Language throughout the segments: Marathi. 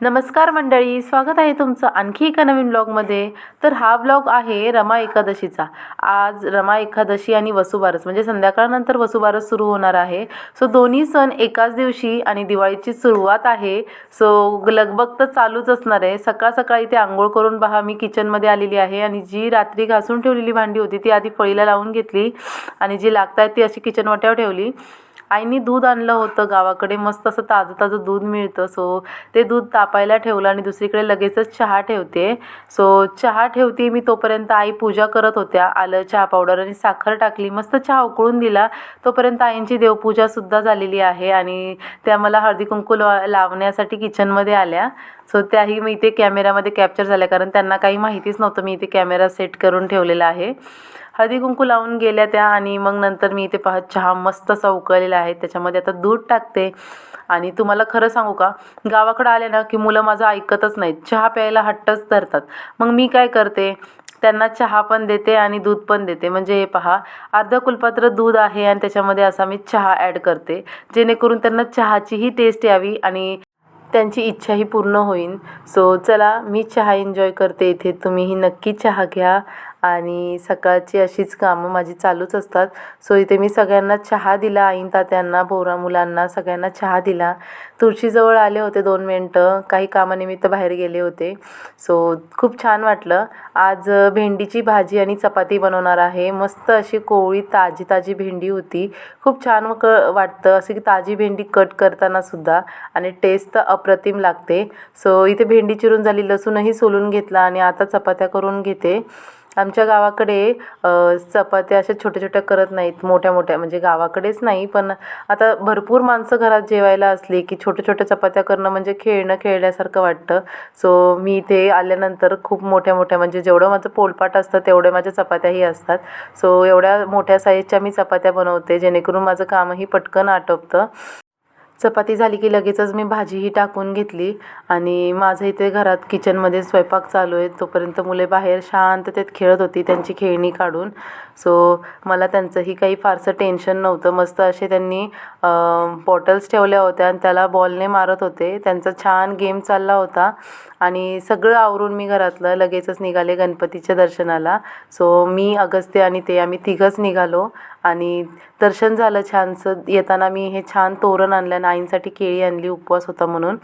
नमस्कार मंडळी स्वागत आहे तुमचं आणखी एका नवीन ब्लॉगमध्ये. तर हा ब्लॉग आहे रमा एकादशीचा. आज रमा एकादशी आणि वसुबारस म्हणजे संध्याकाळनंतर वसुबारस सुरू होणार आहे. सो दोन्ही सण एकाच दिवशी आणि दिवाळीची सुरुवात आहे. सो लगबग तर चालूच असणार आहे. सकाळ सकाळी इथे आंघोळ करून पहा मी किचनमध्ये आलेली आहे आणि जी रात्री घासून ठेवलेली भांडी होती ती आधी फळीला लावून घेतली आणि जी लागतायत ती अशी किचन वाट्यावर ठेवली. आईनी दूध आणलं होतं गावाकडे. मस्त असं ताजं ताजं दूध मिळतं. सो ते दूध तापायला ठेवलं आणि दुसरीकडे लगेचच चहा ठेवते. सो चहा ठेवते मी तोपर्यंत आई पूजा करत होत्या. आलं चहा पावडर आणि साखर टाकली. मस्त चहा उकळून दिला. तोपर्यंत आईंची देवपूजासुद्धा झालेली आहे आणि त्या मला हळदी कुंकू लावण्यासाठी किचनमध्ये आल्या. सो त्याही मी इथे कॅमेरामध्ये कॅप्चर झाल्या. कारण त्यांना काही माहितीच नव्हतं मी इथे कॅमेरा सेट करून ठेवलेला आहे. हळदी कुंकू लावून गेल्या त्या आणि मग नंतर मी इथे पाहत चहा मस्त असा उकळलेला आहे. त्याच्यामध्ये आता दूध टाकते. आणि तुम्हाला खरं सांगू का गावाकडं आले ना की मुलं माझं ऐकतच नाहीत. चहा प्यायला हट्टच धरतात. मग मी काय करते त्यांना चहा पण देते आणि दूध पण देते. म्हणजे हे पहा अर्ध कुलपात्र दूध आहे आणि त्याच्यामध्ये असा मी चहा ॲड करते. जेणेकरून त्यांना चहाचीही टेस्ट यावी आणि त्यांची इच्छाही पूर्ण होईल सो चला मी चहा एन्जॉय करते. इथे तुम्हीही नक्की चहा घ्या. आणि सकाळची अशीच कामं माझी चालूच असतात. सो इथे मी सगळ्यांना चहा दिला आईन तात्यांना पोरा मुलांना सगळ्यांना चहा दिला. तुळशीजवळ आले होते दोन मिनटं. काही कामानिमित्त बाहेर गेले होते. सो खूप छान वाटलं. आज भेंडीची भाजी आणि चपाती बनवणार आहे. मस्त अशी कोवळी ताजी ताजी भेंडी होती. खूप छान क वाटतं. अशी की ताजी भेंडी कट करताना सुद्धा आणि टेस्ट तर अप्रतिम लागते. सो इथे भेंडी चिरून झाली लसूणही सोलून घेतला आणि आता चपात्या करून घेते. आमच्या गावाकडे चपात्या अशा छोट्या छोट्या करत नाहीत मोठ्या मोठ्या म्हणजे गावाकडेच नाही पण आता भरपूर माणसं घरात जेवायला असली की छोट्या छोट्या चपात्या करणं म्हणजे खेळणं खेळल्यासारखं वाटतं. सो मी इथे आल्यानंतर खूप मोठ्या मोठ्या म्हणजे जेवढं माझं पोलपाट असतं तेवढ्या माझ्या चपात्याही असतात. सो एवढ्या मोठ्या साईजच्या मी चपात्या बनवते जेणेकरून माझं कामही पटकन आटोपतं. चपाती झाली की लगेचच मी भाजीही टाकून घेतली. आणि माझं इथे घरात किचनमध्ये स्वयंपाक चालू आहे. तोपर्यंत मुले बाहेर शांततेत खेळत होती त्यांची खेळणी काढून. सो मला त्यांचंही काही फारसं टेन्शन नव्हतं. मस्त असे त्यांनी बॉटल्स ठेवल्या होत्या आणि त्याला बॉलने मारत होते. त्यांचा छान गेम चालला होता. आणि सगळं आवरून मी घरातलं लगेचच निघाले गणपतीच्या दर्शनाला. सो मी अगस्त्य आणि ते आम्ही तिघंच निघालो. आणि दर्शन झालं छानसं. येताना मी हे छान तोरण आणलं आणि आईंसाठी केळी आणली उपवास होता म्हणून.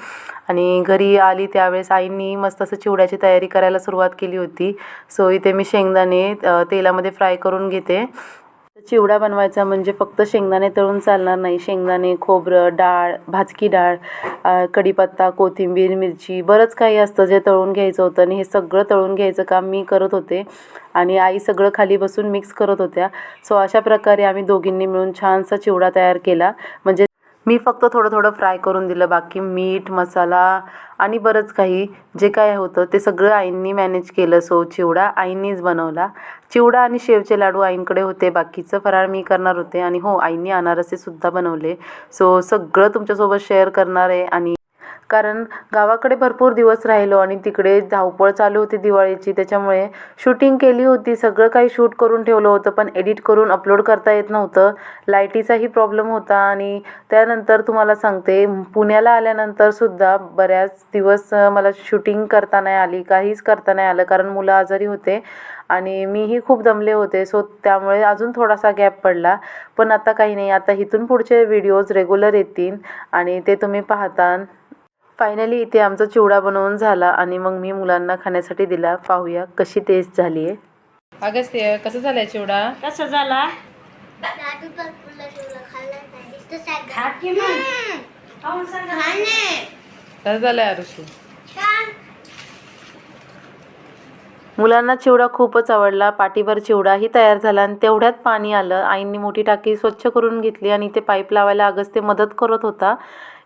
आणि घरी आली त्यावेळेस आईंनी मस्त असं चिवड्याची तयारी करायला सुरुवात केली होती. सो इथे मी शेंगदाणे तेलामध्ये फ्राय करून घेते. चिवडा बनवायचा म्हणजे फक्त शेंगदाणे तळून चालणार नाही. शेंगदाणे खोबरं डाळ भाजकी डाळ कढीपत्ता कोथिंबीर मिरची बरंच काही असतं जे तळून घ्यायचं होतं आणि हे सगळं तळून घ्यायचं काम मी करत होते आणि आई सगळं खाली बसून मिक्स करत होत्या. सो अशा प्रकारे आम्ही दोघींनी मिळून छानसा चिवडा तयार केला. म्हणजे मी फक्त थोडं थोडं फ्राय करून दिलं. बाकी मीठ मसाला आणि बरंच काही जे काय होतं ते सगळं आईंनी मॅनेज केलं. सो चिवडा आईंनीच बनवला. चिवडा आणि शेवचे लाडू आईंकडे होते. बाकीचं फराळ मी करणार होते. आणि हो आईंनी अनारसेसुद्धा बनवले. सो सगळं तुमच्यासोबत शेअर करणार आहे आणि कारण गावाकडे भरपूर दिवस राहिलो आणि तिकडे धावपळ चालू होती दिवाळीची त्याच्यामुळे शूटिंग केली होती. सगळं काही शूट करून ठेवलं होतं पण एडिट करून अपलोड करता येत नव्हतं. लाईटीचाही प्रॉब्लेम होता आणि त्यानंतर तुम्हाला सांगते पुण्याला आल्यानंतरसुद्धा बऱ्याच दिवस मला शूटिंग करता नाही आली काहीच करता नाही आलं कारण मुलं आजारी होते आणि मीही खूप दमले होते. सो त्यामुळे अजून थोडासा गॅप पडला. पण आता काही नाही आता इथून पुढचे व्हिडिओज रेग्युलर येतील आणि ते तुम्ही पाहता. फायनली इथे आमचा चिवडा बनवून झाला आणि मग मी मुलांना खाण्यासाठी दिला. पाहूया कशी टेस्ट झाली आहे. अगस्त्य कसं झालाय चिवडा? कसं झाला. कसं झालंय. मुलांना चिवडा खूपच आवडला. पाटीभर चिवडाही तयार झाला आणि तेवढ्यात पाणी आलं. आईंनी मोठी टाकी स्वच्छ करून घेतली आणि ते पाईप लावायला अगस्त्य मदत करत होता.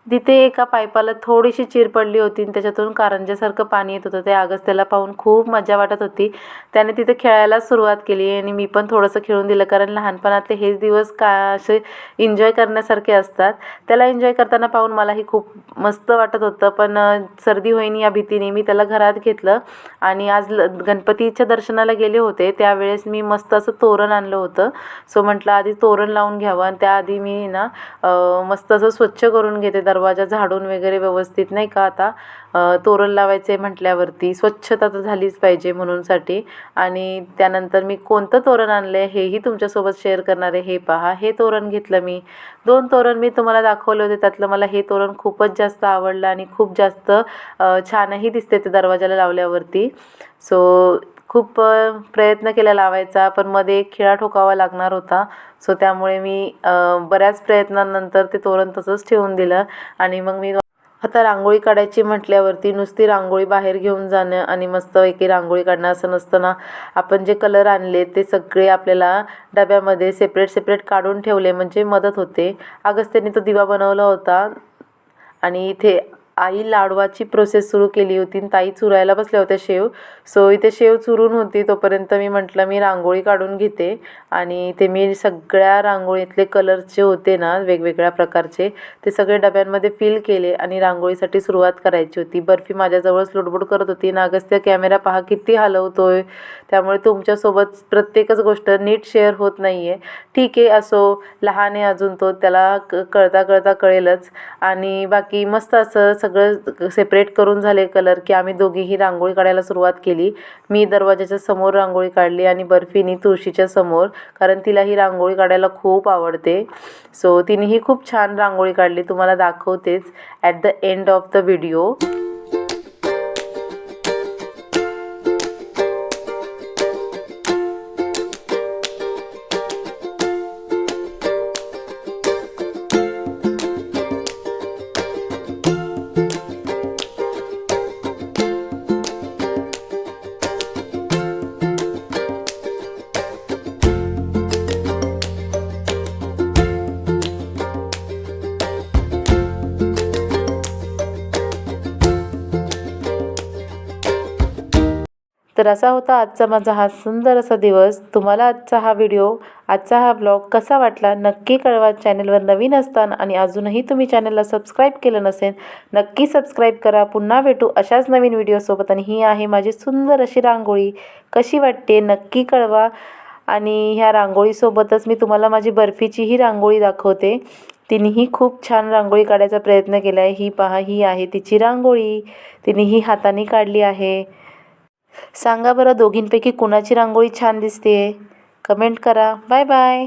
तिथे एका पाईपाला थोडीशी चिर पडली होती आणि त्याच्यातून कारंज्यासारखं पाणी येत होतं. ते अगस्त्याला पाहून खूप मजा वाटत होती. त्याने तिथे खेळायला सुरुवात केली आणि मी पण थोडंसं खेळून दिलं कारण लहानपणातले हेच दिवस का असे एन्जॉय करण्यासारखे असतात. त्याला एन्जॉय करताना पाहून मलाही खूप मस्त वाटत होतं. पण सर्दी होईन या भीतीने मी त्याला घरात घेतलं आणि आज ल गणपतीच्या दर्शनाला गेले होते. त्यावेळेस मी मस्त असं तोरण आणलं होतं. सो म्हटलं आधी तोरण लावून घ्यावं आणि त्याआधी मी ना मस्त असं स्वच्छ करून घेते. दरवाजा झाडून वगैरे व्यवस्थित नाही का आता तोरण लावायचे म्हटल्यावरती स्वच्छता तर झालीच पाहिजे म्हणूनसाठी आणि त्यानंतर मी कोणतं तोरण आणलं आहे हेही तुमच्यासोबत शेअर करणार आहे. हे पहा हे तोरण घेतलं मी. दोन तोरण मी तुम्हाला दाखवले होते. त्यातलं मला हे तोरण खूपच जास्त आवडलं आणि खूप जास्त छानही दिसते ते दरवाजाला लावल्यावरती. सो खूप प्रयत्न केला लावायचा पण मध्ये एक खिळा ठोकावा लागणार होता. सो त्यामुळे मी बऱ्याच प्रयत्नांनंतर ते तोरण तसंच ठेवून दिलं आणि मग मी आता रांगोळी काढायची म्हटल्यावरती नुसती रांगोळी बाहेर घेऊन जाणं आणि मस्तपैकी रांगोळी काढणं असं नसतं ना आपण जे कलर आणले ते सगळे आपल्याला डब्यामध्ये सेपरेट सेपरेट काढून ठेवले म्हणजे मदत होते. अगस्त्याने तो दिवा बनवला होता आणि इथे आई लाडवाची प्रोसेस सुरू केली होती ताई चुरायला बसल्या होत्या शेव. सो इथे शेव चुरून होती. तोपर्यंत मी म्हटलं मी रांगोळी काढून घेते. आणि इथे मी सगळ्या रांगोळीतले कलरचे होते ना वेगवेगळ्या प्रकारचे ते सगळे डब्यांमध्ये फिल केले आणि रांगोळीसाठी सुरुवात करायची होती. बर्फी माझ्याजवळच लुडबुड करत होती. ना अगस्त्य कॅमेरा पहा किती हलवतोय. त्यामुळे तुमच्यासोबत प्रत्येकच गोष्ट नीट शेअर होत नाही आहे ठीक आहे असो. लहान आहे अजून तो. त्याला क कळता कळता कळेलच. आणि बाकी मस्त असंच सगळं सेपरेट करून झाले कलर की आम्ही दोघीही रांगोळी काढायला सुरुवात केली. मी दरवाजाच्या समोर रांगोळी काढली आणि बर्फीनी तुळशीच्या समोर कारण तिला ही रांगोळी काढायला खूप आवडते. सो तिनेही खूप छान रांगोळी काढली. तुम्हाला दाखवतेच at the end of the video तर असा होता आजचा माझा हा सुंदर असा दिवस. तुम्हाला आजचा हा व्हिडिओ आजचा हा ब्लॉग कसा वाटला नक्की कळवा. चॅनलवर नवीन असताना आणि अजूनही तुम्ही चॅनलला सबस्क्राईब केलं नसेल नक्की सबस्क्राईब करा. पुन्हा भेटू अशाच नवीन व्हिडिओसोबत आणि ही आहे माझी सुंदर अशी रांगोळी. कशी वाटते नक्की कळवा. आणि ह्या रांगोळीसोबतच मी तुम्हाला माझी बर्फीचीही रांगोळी दाखवते. तिनेही खूप छान रांगोळी काढायचा प्रयत्न केला आहे ही पहा ही आहे तिची रांगोळी. तिनेही हाताने काढली आहे. सांगा बरं दोघींपैकी कुणाची रांगोळी छान दिसते आहे कमेंट करा. Bye bye.